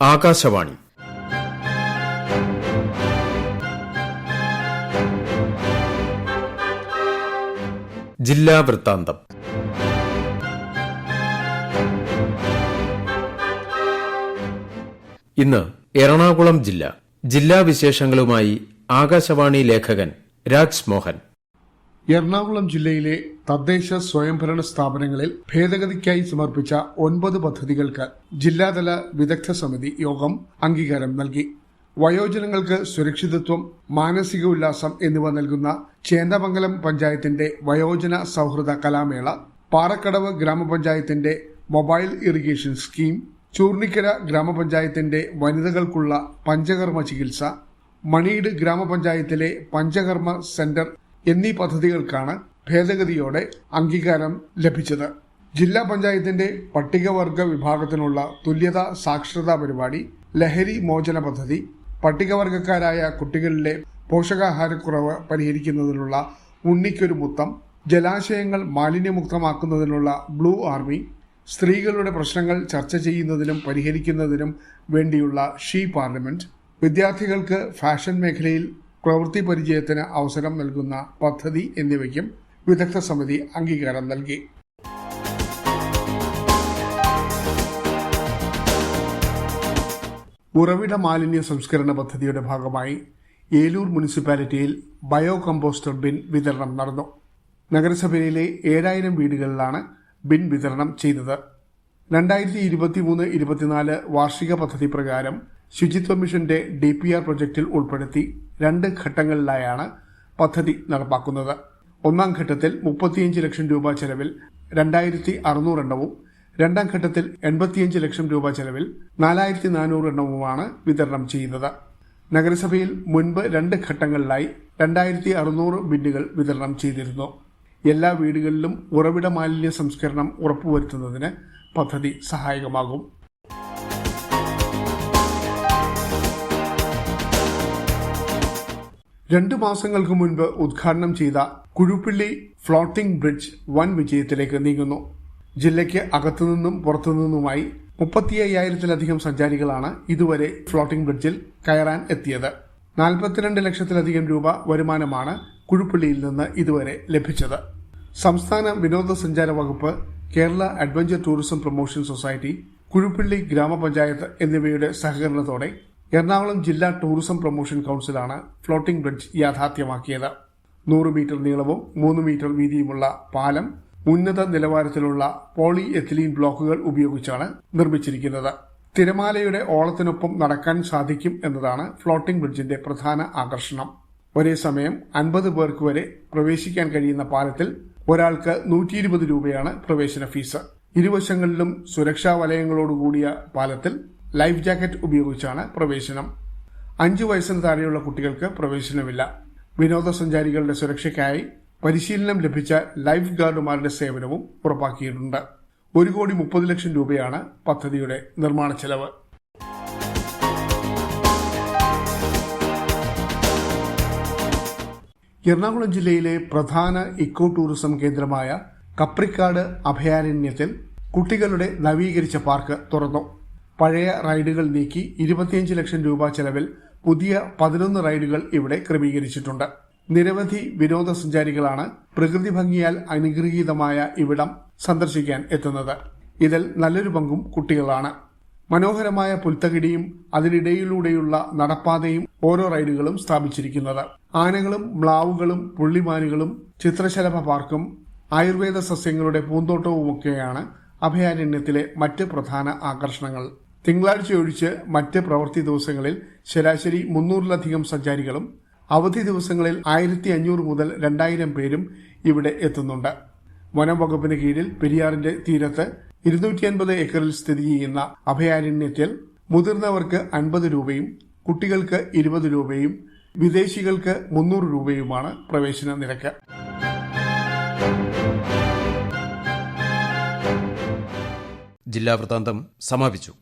ആകാശവാണി. ജില്ലാ വൃത്താന്തം. ഇന്ന് എറണാകുളം ജില്ല. ജില്ലാ വിശേഷങ്ങളുമായി ആകാശവാണി ലേഖകൻ രാജ് മോഹൻ എറണാകുളം ജില്ലയിലെ തദ്ദേശ സ്വയംഭരണ സ്ഥാപനങ്ങളിൽ ഭേദഗതിക്കായി സമർപ്പിച്ച ഒൻപത് പദ്ധതികൾക്ക് ജില്ലാതല വിദഗ്ധ സമിതി യോഗം അംഗീകാരം നൽകി. വയോജനങ്ങൾക്ക് സുരക്ഷിതത്വം മാനസിക ഉല്ലാസം എന്നിവ നൽകുന്ന ചേന്ദമംഗലം പഞ്ചായത്തിന്റെ വയോജന സൗഹൃദ കലാമേള പാറക്കടവ് ഗ്രാമപഞ്ചായത്തിന്റെ മൊബൈൽ ഇറിഗേഷൻ സ്കീം ചൂർണിക്കര ഗ്രാമപഞ്ചായത്തിന്റെ വനിതകൾക്കുള്ള പഞ്ചകർമ്മ ചികിത്സ മണിയിട് ഗ്രാമപഞ്ചായത്തിലെ പഞ്ചകർമ്മ സെന്റർ എന്നീ പദ്ധതികൾക്കാണ് ഭേദഗതിയോടെ അംഗീകാരം ലഭിച്ചത്. ജില്ലാ പഞ്ചായത്തിന്റെ പട്ടികവർഗ വിഭാഗത്തിനുള്ള തുല്യതാ സാക്ഷരതാ പരിപാടി ലഹരി മോചന പദ്ധതി പട്ടികവർഗക്കാരായ കുട്ടികളിലെ പോഷകാഹാരക്കുറവ് പരിഹരിക്കുന്നതിനുള്ള ഉണ്ണിക്കൊരു മുത്തം ജലാശയങ്ങൾ മാലിന്യമുക്തമാക്കുന്നതിനുള്ള ബ്ലൂ ആർമി സ്ത്രീകളുടെ പ്രശ്നങ്ങൾ ചർച്ച ചെയ്യുന്നതിനും പരിഹരിക്കുന്നതിനും വേണ്ടിയുള്ള ഷീ പാർലമെന്റ് വിദ്യാർത്ഥികൾക്ക് ഫാഷൻ മേഖലയിൽ പ്രവൃത്തി പരിചയത്തിന് അവസരം നൽകുന്ന പദ്ധതി എന്നിവയ്ക്കും വിദഗ്ധ സമിതി അംഗീകാരം നൽകി. ഉറവിട മാലിന്യ സംസ്കരണ പദ്ധതിയുടെ ഭാഗമായി ഏലൂർ മുനിസിപ്പാലിറ്റിയിൽ ബയോ കമ്പോസ്റ്റർ ബിൻ വിതരണം നടന്നു. നഗരസഭയിലെ ഏഴായിരം വീടുകളിലാണ് ബിൻ വിതരണം ചെയ്തത്. രണ്ടായിരത്തി ഇരുപത്തിമൂന്ന് ഇരുപത്തിനാല് വാർഷിക പദ്ധതി പ്രകാരം ശുചിത്വ മിഷന്റെ ഡി പി ആർ പ്രൊജക്ടിൽ ഉൾപ്പെടുത്തി രണ്ട് ഘട്ടങ്ങളിലായാണ് പദ്ധതി നടപ്പാക്കുന്നത്. ഒന്നാം ഘട്ടത്തിൽ മുപ്പത്തിയഞ്ച് ലക്ഷം രൂപ ചെലവിൽ രണ്ടായിരത്തി അറുന്നൂറ് എണ്ണവും രണ്ടാം ഘട്ടത്തിൽ എൺപത്തിയഞ്ച് ലക്ഷം രൂപ ചെലവിൽ നാലായിരത്തി നാനൂറ് എണ്ണവുമാണ് വിതരണം ചെയ്യുന്നത്. നഗരസഭയിൽ മുൻപ് രണ്ട് ഘട്ടങ്ങളിലായി രണ്ടായിരത്തി അറുന്നൂറ് ബിന്നുകൾ വിതരണം ചെയ്തിരുന്നു. എല്ലാ വീടുകളിലും ഉറവിട മാലിന്യ സംസ്കരണം ഉറപ്പുവരുത്തുന്നതിന് പദ്ധതി സഹായകമാകും. രണ്ടു മാസങ്ങൾക്ക് മുൻപ് ഉദ്ഘാടനം ചെയ്ത കുഴുപ്പിള്ളി ഫ്ലോട്ടിംഗ് ബ്രിഡ്ജ് വൻ വിജയത്തിലേക്ക് നീങ്ങുന്നു. ജില്ലയ്ക്ക് അകത്തുനിന്നും പുറത്തുനിന്നുമായി മുപ്പത്തി അയ്യായിരത്തിലധികം സഞ്ചാരികളാണ് ഇതുവരെ ഫ്ലോട്ടിംഗ് ബ്രിഡ്ജിൽ കയറാൻ എത്തിയത്. നാൽപ്പത്തിരണ്ട് ലക്ഷത്തിലധികം രൂപ വരുമാനമാണ് കുഴുപ്പള്ളിയിൽ നിന്ന് ഇതുവരെ ലഭിച്ചത്. സംസ്ഥാന വിനോദസഞ്ചാര വകുപ്പ് Kerala adventure tourism promotion society Kuzhupilly ഗ്രാമപഞ്ചായത്ത് എന്നിവയുടെ സഹകരണത്തോടെ എറണാകുളം ജില്ലാ ടൂറിസം പ്രൊമോഷൻ കൌൺസിലാണ് ഫ്ലോട്ടിംഗ് ബ്രിഡ്ജ് യാഥാർത്ഥ്യമാക്കിയത്. നൂറ് മീറ്റർ നീളവും മൂന്ന് മീറ്റർ വീതിയുമുള്ള പാലം ഉന്നത നിലവാരത്തിലുള്ള പോളി എഥിലീൻ ബ്ലോക്കുകൾ ഉപയോഗിച്ചാണ് നിർമ്മിച്ചിരിക്കുന്നത്. തിരമാലയുടെ ഓളത്തിനൊപ്പം നടക്കാൻ സാധിക്കും എന്നതാണ് ഫ്ലോട്ടിംഗ് ബ്രിഡ്ജിന്റെ പ്രധാന ആകർഷണം. ഒരേ സമയം അൻപത് പേർക്ക് വരെ പ്രവേശിക്കാൻ കഴിയുന്ന പാലത്തിൽ ഒരാൾക്ക് നൂറ്റി ഇരുപത് രൂപയാണ് പ്രവേശന ഫീസ്. ഇരുവശങ്ങളിലും സുരക്ഷാ വലയങ്ങളോടുകൂടിയ പാലത്തിൽ ലൈഫ് ജാക്കറ്റ് ഉപയോഗിച്ചാണ് പ്രവേശനം. അഞ്ചു വയസ്സിന് താഴെയുള്ള കുട്ടികൾക്ക് പ്രവേശനമില്ല. വിനോദസഞ്ചാരികളുടെ സുരക്ഷയ്ക്കായി പരിശീലനം ലഭിച്ച ലൈഫ് ഗാർഡുമാരുടെ സേവനവും ഉറപ്പാക്കിയിട്ടുണ്ട്. ഒരു കോടി മുപ്പത് ലക്ഷം രൂപയാണ് പദ്ധതിയുടെ നിർമ്മാണ ചെലവ്. എറണാകുളം ജില്ലയിലെ പ്രധാന ഇക്കോ ടൂറിസം കേന്ദ്രമായ കപ്രിക്കാട് അഭയാരണ്യത്തിൽ കുട്ടികളുടെ നവീകരിച്ച പാർക്ക് തുറന്നു. പഴയ റൈഡുകൾ നീക്കി ഇരുപത്തിയഞ്ച് ലക്ഷം രൂപ ചെലവിൽ പുതിയ പതിനൊന്ന് റൈഡുകൾ ഇവിടെ ക്രമീകരിച്ചിട്ടുണ്ട്. നിരവധി വിനോദസഞ്ചാരികളാണ് പ്രകൃതി ഭംഗിയാൽ അനുഗ്രഹീതമായ ഇവിടം സന്ദർശിക്കാൻ എത്തുന്നത്. ഇതിൽ നല്ലൊരു പങ്കും കുട്ടികളാണ്. മനോഹരമായ പുൽത്തകിടിയും അതിനിടയിലൂടെയുള്ള നടപ്പാതയും ഓരോ റൈഡുകളും സ്ഥാപിച്ചിരിക്കുന്നത്. ആനകളും മ്ലാവുകളും പുള്ളിമാനുകളും ചിത്രശലഭ പാർക്കും ആയുർവേദ സസ്യങ്ങളുടെ പൂന്തോട്ടവുമൊക്കെയാണ് അഭയാരണ്യത്തിലെ മറ്റ് പ്രധാന ആകർഷണങ്ങൾ. തിങ്കളാഴ്ച ഒഴിച്ച് മറ്റ് പ്രവൃത്തി ദിവസങ്ങളിൽ ശരാശരി മുന്നൂറിലധികം സഞ്ചാരികളും അവധി ദിവസങ്ങളിൽ ആയിരത്തി അഞ്ഞൂറ് മുതൽ രണ്ടായിരം പേരും ഇവിടെ എത്തുന്നുണ്ട്. വനം വകുപ്പിന് കീഴിൽ പെരിയാറിന്റെ തീരത്ത് ഇരുന്നൂറ്റി അൻപത് ഏക്കറിൽ സ്ഥിതി ചെയ്യുന്ന അഭയാരണ്യത്തിൽ മുതിർന്നവർക്ക് അൻപത് രൂപയും കുട്ടികൾക്ക് ഇരുപത് രൂപയും വിദേശികൾക്ക് മുന്നൂറ് രൂപയുമാണ് പ്രവേശന നിരക്ക്. ജില്ലാ വൃത്താന്തം സമാപിച്ചു.